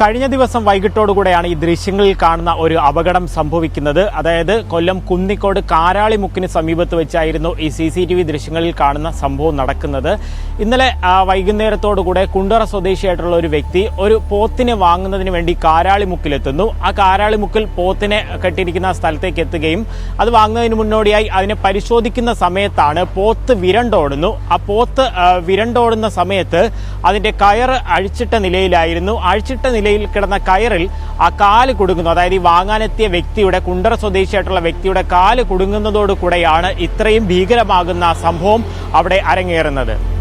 കഴിഞ്ഞ ദിവസം വൈകിട്ടോടുകൂടെയാണ് ഈ ദൃശ്യങ്ങളിൽ കാണുന്ന ഒരു അപകടം സംഭവിക്കുന്നത്. അതായത് കൊല്ലം കുന്നിക്കോട് കാരാളിമുക്കിന് സമീപത്ത് വെച്ചായിരുന്നു ഈ സി സി ടി വി ദൃശ്യങ്ങളിൽ കാണുന്ന സംഭവം നടക്കുന്നത്. ഇന്നലെ വൈകുന്നേരത്തോടുകൂടെ കുണ്ടറ സ്വദേശിയായിട്ടുള്ള ഒരു വ്യക്തി ഒരു പോത്തിനെ വാങ്ങുന്നതിന് വേണ്ടി കാരാളിമുക്കിലെത്തുന്നു. ആ കാരാളിമുക്കിൽ പോത്തിനെ കെട്ടിയിരിക്കുന്ന സ്ഥലത്തേക്ക് എത്തുകയും അത് വാങ്ങുന്നതിന് മുന്നോടിയായി അതിനെ പരിശോധിക്കുന്ന സമയത്താണ് പോത്ത് വിരണ്ടോടുന്നു. ആ പോത്ത് വിരണ്ടോടുന്ന സമയത്ത് അതിന്റെ കയർ അഴിച്ചിട്ട നിലയിലായിരുന്നു. അഴിച്ചിട്ട നിലയിൽ കിടന്ന കയറിൽ ആ കാൽ കുടുങ്ങുന്നു. അതായത് ഈ വാങ്ങാനെത്തിയ വ്യക്തിയുടെ കുണ്ടറ സ്വദേശിയായിട്ടുള്ള വ്യക്തിയുടെ കാൽ കുടുങ്ങുന്നതോടുകൂടെയാണ് ഇത്രയും ഭീകരമാകുന്ന സംഭവം അവിടെ അരങ്ങേറുന്നത്.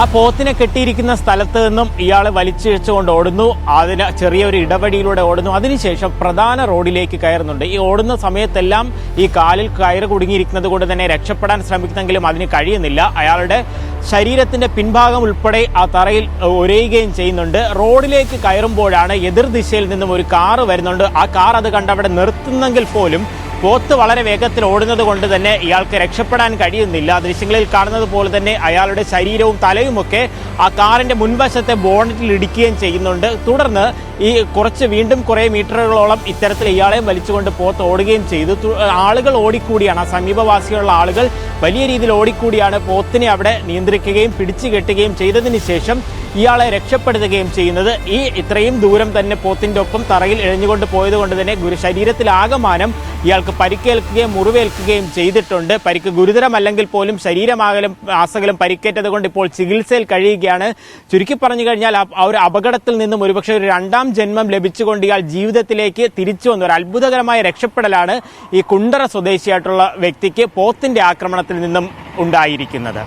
ആ പോത്തിനെ കെട്ടിയിരിക്കുന്ന സ്ഥലത്ത് നിന്നും ഇയാൾ വലിച്ചിഴച്ചുകൊണ്ട് ഓടുന്നു. അതിന് ചെറിയൊരു ഇടവഴിയിലൂടെ ഓടുന്നു. അതിനുശേഷം പ്രധാന റോഡിലേക്ക് കയറുന്നുണ്ട്. ഈ ഓടുന്ന സമയത്തെല്ലാം ഈ കാലിൽ കയറ് കുടുങ്ങിയിരിക്കുന്നത് കൊണ്ട് തന്നെ രക്ഷപ്പെടാൻ ശ്രമിക്കുന്നെങ്കിലും അതിന് കഴിയുന്നില്ല. അയാളുടെ ശരീരത്തിന്റെ പിൻഭാഗം ഉൾപ്പെടെ ആ തറയിൽ ഒരയുകയും ചെയ്യുന്നുണ്ട്. റോഡിലേക്ക് കയറുമ്പോഴാണ് എതിർ ദിശയിൽ നിന്നും ഒരു കാറ് വരുന്നുണ്ട്. ആ കാർ അത് കണ്ട് അവിടെ നിർത്തുന്നെങ്കിൽ പോലും പോത്ത് വളരെ വേഗത്തിൽ ഓടുന്നത് കൊണ്ട് തന്നെ ഇയാൾക്ക് രക്ഷപ്പെടാൻ കഴിയുന്നില്ല. ദൃശ്യങ്ങളിൽ കാണുന്നത് പോലെ തന്നെ അയാളുടെ ശരീരവും തലയുമൊക്കെ ആ കാറിന്റെ മുൻവശത്തെ ബോണറ്റിൽ ഇടിക്കുകയും ചെയ്യുന്നുണ്ട്. തുടർന്ന് ഈ കുറച്ച് വീണ്ടും കുറേ മീറ്ററുകളോളം ഇത്തരത്തിൽ ഇയാളെ വലിച്ചുകൊണ്ട് പോത്ത് ഓടുകയും ചെയ്തു. ആളുകൾ ഓടിക്കൂടിയാണ്. സമീപവാസികളുള്ള ആളുകൾ വലിയ രീതിയിൽ ഓടിക്കൂടിയാണ് പോത്തിനെ അവിടെ നിയന്ത്രിക്കുകയും പിടിച്ചു കെട്ടുകയും ചെയ്തതിന് ശേഷം ഇയാളെ രക്ഷപ്പെടുത്തുകയും ചെയ്യുന്നത്. ഈ ഇത്രയും ദൂരം തന്നെ പോത്തിന്റെ ഒപ്പം തറയിൽ എഴിഞ്ഞുകൊണ്ട് പോയത് കൊണ്ട് തന്നെ ഗുരു ശരീരത്തിലാകമാനം ഇയാൾക്ക് പരിക്കേൽക്കുകയും മുറിവേൽക്കുകയും ചെയ്തിട്ടുണ്ട്. പരിക്ക് ഗുരുതരമല്ലെങ്കിൽ പോലും ശരീരമാകലും ആസകലും പരിക്കേറ്റത് കൊണ്ട് ഇപ്പോൾ ചികിത്സയിൽ കഴിയുകയാണ്. ചുരുക്കി പറഞ്ഞു കഴിഞ്ഞാൽ ആ- ഒരു അപകടത്തിൽ നിന്നും ഒരുപക്ഷെ ഒരു രണ്ടാം ജന്മം ലഭിച്ചുകൊണ്ട് ഇയാൾ ജീവിതത്തിലേക്ക് തിരിച്ചു വന്ന ഒരു അത്ഭുതകരമായ രക്ഷപ്പെടലാണ് ഈ കുണ്ടറ സ്വദേശിയായിട്ടുള്ള വ്യക്തിക്ക് പോത്തിന്റെ ആക്രമണത്തിൽ നിന്നും ഉണ്ടായിരിക്കുന്നത്.